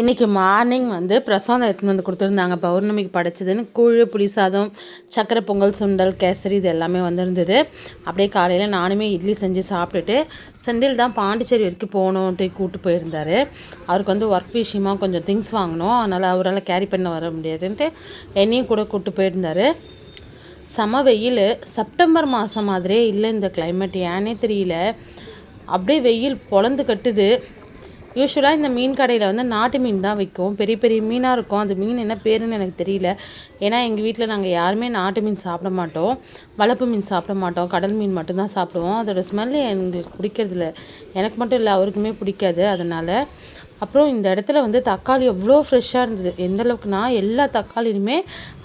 இன்றைக்கி மார்னிங் வந்து பிரசாதம் எடுத்துன்னு வந்து கொடுத்துருந்தாங்க. பௌர்ணமிக்கு படைச்சதுன்னு கூழு புளி சாதம் சக்கரை பொங்கல் சுண்டல் கேசரி இது எல்லாமே வந்திருந்தது. அப்படியே காலையில் நானுமே இட்லி செஞ்சு சாப்பிட்டுட்டு செந்தில் தான் பாண்டிச்சேரி வரைக்கும் போகணுன்ட்டு கூப்பிட்டு போயிருந்தார். அவருக்கு வந்து ஒர்க் விஷயமாக கொஞ்சம் திங்ஸ் வாங்கணும். அதனால் அவரால் கேரி பண்ண வர முடியாதுன்ட்டு என்னையும் கூட கூப்பிட்டு போயிருந்தார். செம வெயில் செப்டம்பர் மாதம் மாதிரியே இல்லை இந்த கிளைமேட் ஏன்னே தெரியல. அப்படியே வெயில் பொழந்து கட்டுது. யூஸ்வலாக இந்த மீன் கடையில் வந்து நாட்டு மீன் தான் விற்கும் பெரிய பெரிய மீனாக இருக்கும். அந்த மீன் என்ன பேருன்னு எனக்கு தெரியல. ஏன்னா எங்கள் வீட்டில் நாங்கள் யாருமே நாட்டு மீன் சாப்பிட மாட்டோம். வளர்ப்பு மீன் சாப்பிட மாட்டோம். கடல் மீன் மட்டும்தான் சாப்பிடுவோம். அதோட ஸ்மெல் எங்களுக்கு பிடிக்கிறதில்ல. எனக்கு மட்டும் இல்லை அவருக்குமே பிடிக்காது. அதனால் அப்புறம் இந்த இடத்துல வந்து தக்காளி எவ்வளோ ஃப்ரெஷ்ஷாக இருந்தது. எந்த அளவுக்குனா எல்லா தக்காளியுமே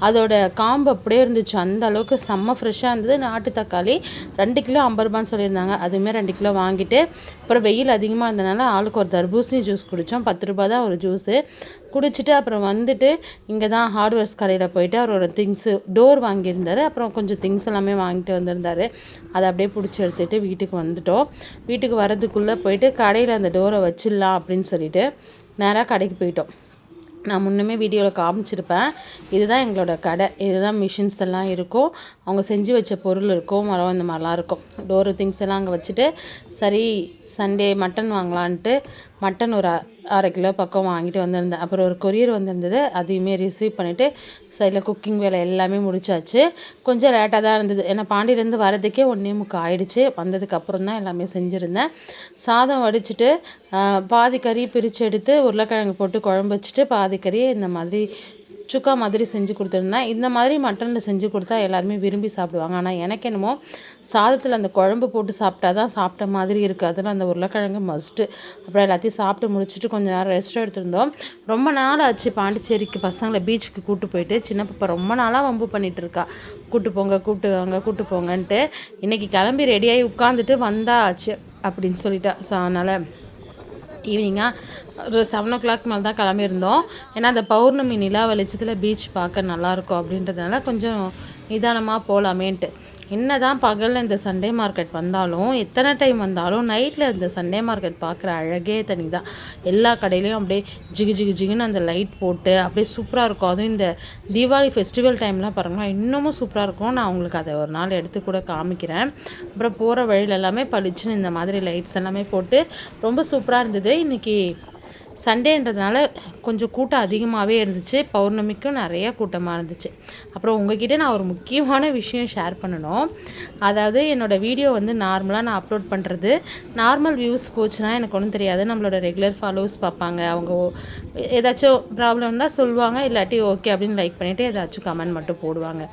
அதோட காம்பு அப்படியே இருந்துச்சு. அந்த அளவுக்கு செம்ம ஃப்ரெஷ்ஷாக இருந்தது. நாட்டு தக்காளி ரெண்டு கிலோ ஐம்பது ரூபான்னு சொல்லியிருந்தாங்க. அதுவுமே ரெண்டு கிலோ வாங்கிட்டு அப்புறம் வெயில் அதிகமாக இருந்தனால ஆளுக்கு ஒரு தர்பூசணி ஜூஸ் குடித்தோம் பத்து ரூபா தான் ஒரு ஜூஸு குடிச்சிட்டு அப்புறம் வந்துட்டு இங்கே தான் ஹார்ட்வேர்ஸ் கடையில் போயிட்டு அவரோட திங்ஸு டோர் வாங்கியிருந்தார். அப்புறம் கொஞ்சம் திங்ஸ் எல்லாமே வாங்கிட்டு வந்திருந்தார். அதை அப்படியே பிடிச்சி எடுத்துகிட்டு வீட்டுக்கு வந்துட்டோம். வீட்டுக்கு வரதுக்குள்ளே போயிட்டு கடையில் அந்த டோரை வச்சிடலாம் அப்படின்னு சொல்லிட்டு நேராக கடைக்கு போயிட்டோம். நான் முன்னமே வீடியோவில் காமிச்சிருப்பேன். இதுதான் எங்களோட கடை. இதுதான் மிஷின்ஸ் எல்லாம் இருக்கும். அவங்க செஞ்சு வச்ச பொருள் இருக்கும் மரம் இந்த மாதிரிலாம் இருக்கும். டோரு திங்ஸ் எல்லாம் அங்கே வச்சுட்டு சரி சண்டே மட்டன் வாங்கலான்ட்டு மட்டன் ஒரு அரை கிலோ பக்கம் வாங்கிட்டு வந்திருந்தேன். அப்புறம் ஒரு கொரியர் வந்திருந்தது அதையுமே ரிசீவ் பண்ணிவிட்டு சைடில் குக்கிங் வேலை எல்லாமே முடிச்சாச்சு. கொஞ்சம் லேட்டாக தான் இருந்தது. ஏன்னா பாண்டியிலேருந்து வரதுக்கே ஒன்றே முக்கா ஆயிடுச்சு. வந்ததுக்கப்புறம் தான் எல்லாமே செஞ்சுருந்தேன். சாதம் வடிச்சிட்டு பாதி கறி பிரித்து எடுத்து உருளைக்கிழங்கு போட்டு குழம்பு வச்சுட்டு பாதி கறியை இந்த மாதிரி சுக்கா மாதிரி செஞ்சு கொடுத்துருந்தேன். இந்த மாதிரி மட்டனில் செஞ்சு கொடுத்தா எல்லாருமே விரும்பி சாப்பிடுவாங்க. ஆனால் எனக்கு என்னமோ சாதத்தில் அந்த குழம்பு போட்டு சாப்பிட்டா தான் சாப்பிட்ட மாதிரி இருக்குது அதில் அந்த உருளைக்கிழங்கு மஸ்ட்டு அப்புறம் எல்லாத்தையும் சாப்பிட்டு முடிச்சுட்டு கொஞ்சம் நேரம் ரெஸ்ட் எடுத்திருந்தோம். ரொம்ப நாள் ஆச்சு பாண்டிச்சேரிக்கு பசங்களை பீச்சுக்கு கூப்பிட்டு போயிட்டு. சின்ன பாப்பா ரொம்ப நாளாக வம்பு பண்ணிகிட்டு இருக்கா. கூப்பிட்டு போங்க கூப்பிட்டு வாங்க கூப்பிட்டு போங்கன்ட்டு. இன்றைக்கி கிளம்பி ரெடியாகி உட்காந்துட்டு வந்தாச்சு அப்படின்னு சொல்லிட்டா. ஸோ அதனால் ஈவினிங்காக ஒரு செவன் ஓ கிளாக் மேலே தான் கிளம்பியிருந்தோம். ஏன்னா அந்த பௌர்ணமி நிலா வெளிச்சத்தில் பீச் பார்க்க நல்லாயிருக்கும் அப்படின்றதுனால கொஞ்சம் நிதானமாக போகலாமேன்ட்டு என்ன தான் பகலில் இந்த சண்டே மார்க்கெட் வந்தாலும் எத்தனை டைம் வந்தாலும் நைட்டில் இந்த சண்டே மார்க்கெட் பார்க்குற அழகே தனி தான் எல்லா கடையிலையும் அப்படியே ஜிகு ஜிகு ஜிகுன்னு அந்த லைட் போட்டு அப்படியே சூப்பராக இருக்கும். அதுவும் இந்த தீபாவளி ஃபெஸ்டிவல் டைம்லாம் பாருங்களா இன்னமும் சூப்பராக இருக்கும். நான் உங்களுக்கு அதை ஒரு நாள் எடுத்து கூட காமிக்கிறேன். அப்புறம் போகிற வழியில எல்லாமே பளிச்சுன்னு இந்த மாதிரி லைட்ஸ் எல்லாமே போட்டு ரொம்ப சூப்பராக இருந்தது. இன்றைக்கி சண்டேன்றதுனால கொஞ்சம் கூட்டம் அதிகமாகவே இருந்துச்சு. பௌர்ணமிக்கும் நிறைய கூட்டமாக இருந்துச்சு. அப்புறம் உங்ககிட்ட நான் ஒரு முக்கியமான விஷயம் ஷேர் பண்ணணும். அதாவது என்னோடய வீடியோ வந்து நார்மலாக நான் அப்லோட் பண்ணுறது நார்மல் வியூஸ் போச்சுன்னா எனக்கு ஒன்றும் தெரியாது. நம்மளோட ரெகுலர் ஃபாலோவர்ஸ் பார்ப்பாங்க. அவங்க ஏதாச்சும் ப்ராப்ளம் சொல்லுவாங்க. இல்லாட்டி ஓகே அப்படின்னு லைக் பண்ணிவிட்டு ஏதாச்சும் கமெண்ட் மட்டும் போடுவாங்க.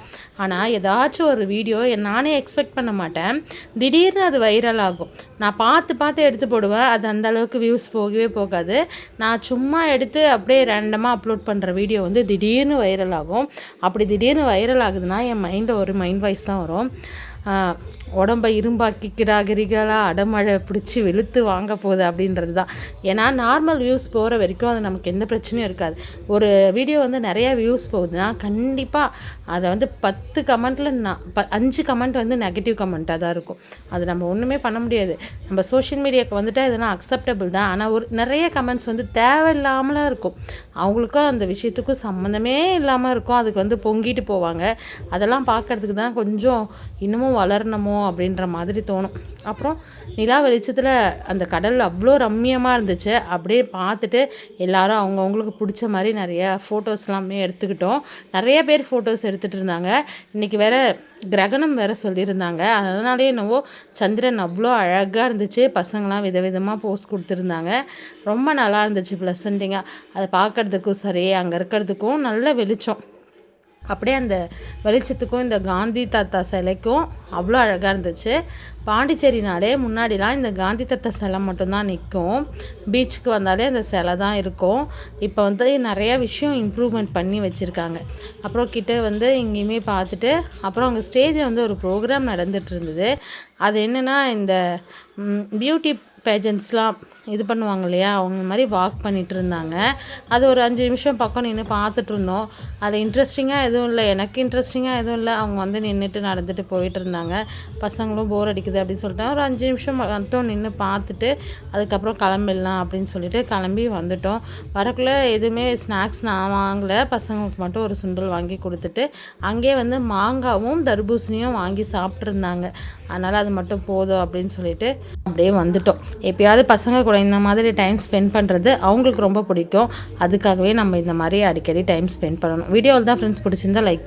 ஆனால் ஏதாச்சும் ஒரு வீடியோ நானே எக்ஸ்பெக்ட் பண்ண மாட்டேன். திடீர்னு அது வைரல் ஆகும். நான் பார்த்து பார்த்து எடுத்து போடுவேன். அது அந்தளவுக்கு வியூஸ் போகவே போகாது. நான் சும்மா எடுத்து அப்படியே ரேண்டமாக அப்லோட் பண்ணுற வீடியோ வந்து திடீர்னு வைரல் ஆகும். அப்படி திடீர்னு வைரல் ஆகுதுன்னா என் மைண்டில் ஒரு மைண்ட் வாய்ஸ் தான் வரும். உடம்ப இரும்பாக்கிக்கிறாகிறீர்களா அடமழை பிடிச்சி வெளுத்து வாங்க போகுது அப்படின்றது தான் ஏன்னா நார்மல் வியூஸ் போகிற வரைக்கும் அது நமக்கு எந்த பிரச்சனையும் இருக்காது. ஒரு வீடியோ வந்து நிறையா வியூஸ் போகுதுன்னா கண்டிப்பாக அதை வந்து பத்து கமெண்ட்டில் நான் ப அஞ்சு கமெண்ட் வந்து நெகட்டிவ் கமெண்ட்டாக தான் இருக்கும். அது நம்ம ஒன்றுமே பண்ண முடியாது. நம்ம சோஷியல் மீடியாவுக்கு வந்துட்டு அதெல்லாம் அக்செப்டபிள் தான். ஆனால் ஒரு நிறைய கமெண்ட்ஸ் வந்து தேவையில்லாமலாம் இருக்கும். அவங்களுக்கும் அந்த விஷயத்துக்கும் சம்மந்தமே இல்லாமல் இருக்கும். அதுக்கு வந்து பொங்கிட்டு போவாங்க. அதெல்லாம் பார்க்கறதுக்கு தான் கொஞ்சம் இன்னமும் வளரணுமோ அப்படின்ற மாதிரி தோணும். அப்புறம் நிலா வெளிச்சத்தில் அந்த கடல் அவ்வளோ ரம்மியமாக இருந்துச்சு. அப்படியே பார்த்துட்டு எல்லாரும் அவங்கவுங்களுக்கு பிடிச்ச மாதிரி நிறைய ஃபோட்டோஸ் எல்லாமே எடுத்துக்கிட்டோம். நிறைய பேர் ஃபோட்டோஸ் எடுத்துகிட்டு இருந்தாங்க. இன்றைக்கி வேறு கிரகணம் வேறு சொல்லியிருந்தாங்க. அதனாலே என்னவோ சந்திரன் அவ்வளோ அழகாக இருந்துச்சு. பசங்களாம் விதவிதமாக போஸ் கொடுத்துருந்தாங்க. ரொம்ப நல்லா இருந்துச்சு ப்ளசண்டிங்காக அதை பார்க்கறதுக்கும் சரி அங்கே இருக்கிறதுக்கும் நல்ல வெளிச்சம். அப்படியே அந்த வெளிச்சத்துக்கும் இந்த காந்தி தாத்தா சிலைக்கும் அவ்வளோ அழகாக இருந்துச்சு. பாண்டிச்சேரினாலே முன்னாடிலாம் இந்த காந்தி தத்த சிலை மட்டும்தான் நிற்கும். பீச்சுக்கு வந்தாலே அந்த சிலை தான் இருக்கும். இப்போ வந்து நிறைய விஷயம் இம்ப்ரூவ்மெண்ட் பண்ணி வச்சுருக்காங்க. அப்புறம் கிட்டே வந்து எங்கேயுமே பார்த்துட்டு அப்புறம் அங்கே ஸ்டேஜில் வந்து ஒரு ப்ரோக்ராம் நடந்துட்டு இருந்தது. அது என்னென்னா இந்த பியூட்டி பேஜன்ஸ்லாம் இது பண்ணுவாங்க இல்லையா? அவங்க மாதிரி வாக் பண்ணிகிட்டு இருந்தாங்க. அது ஒரு அஞ்சு நிமிஷம் பக்கம் நின்று பார்த்துட்டு இருந்தோம். அது இன்ட்ரெஸ்டிங்காக எதுவும் இல்லை. எனக்கு இன்ட்ரெஸ்டிங்காக எதுவும் இல்லை. அவங்க வந்து நின்றுட்டு நடந்துட்டு போயிட்டு இருந்தாங்க பசங்களும் போர் அடிக்குது அப்படின்னு சொல்லிட்டு ஒரு அஞ்சு நிமிஷம் மட்டும் நின்று பார்த்துட்டு அதுக்கப்புறம் கிளம்பிடலாம் அப்படின்னு சொல்லிட்டு கிளம்பி வந்துட்டோம். வரக்குள்ளே எதுவுமே ஸ்நாக்ஸ் நான் வாங்கலை. பசங்களுக்கு மட்டும் ஒரு சுண்டல் வாங்கி கொடுத்துட்டு அங்கேயே வந்து மாங்காவும் தர்பூசணியும் வாங்கி சாப்பிட்ருந்தாங்க அதனால் அது மட்டும் போதும் அப்படின்னு சொல்லிட்டு அப்படியே வந்துட்டோம். எப்பயாவது பசங்க கூட இந்த மாதிரி டைம் ஸ்பெண்ட் பண்ணுறது அவங்களுக்கு ரொம்ப பிடிக்கும். அதுக்காகவே நம்ம இந்த மாதிரி அடிக்கடி டைம் ஸ்பெண்ட் பண்ணணும். வீடியோவில் தான் ஃப்ரெண்ட்ஸ் பிடிச்சிருந்தா லைக்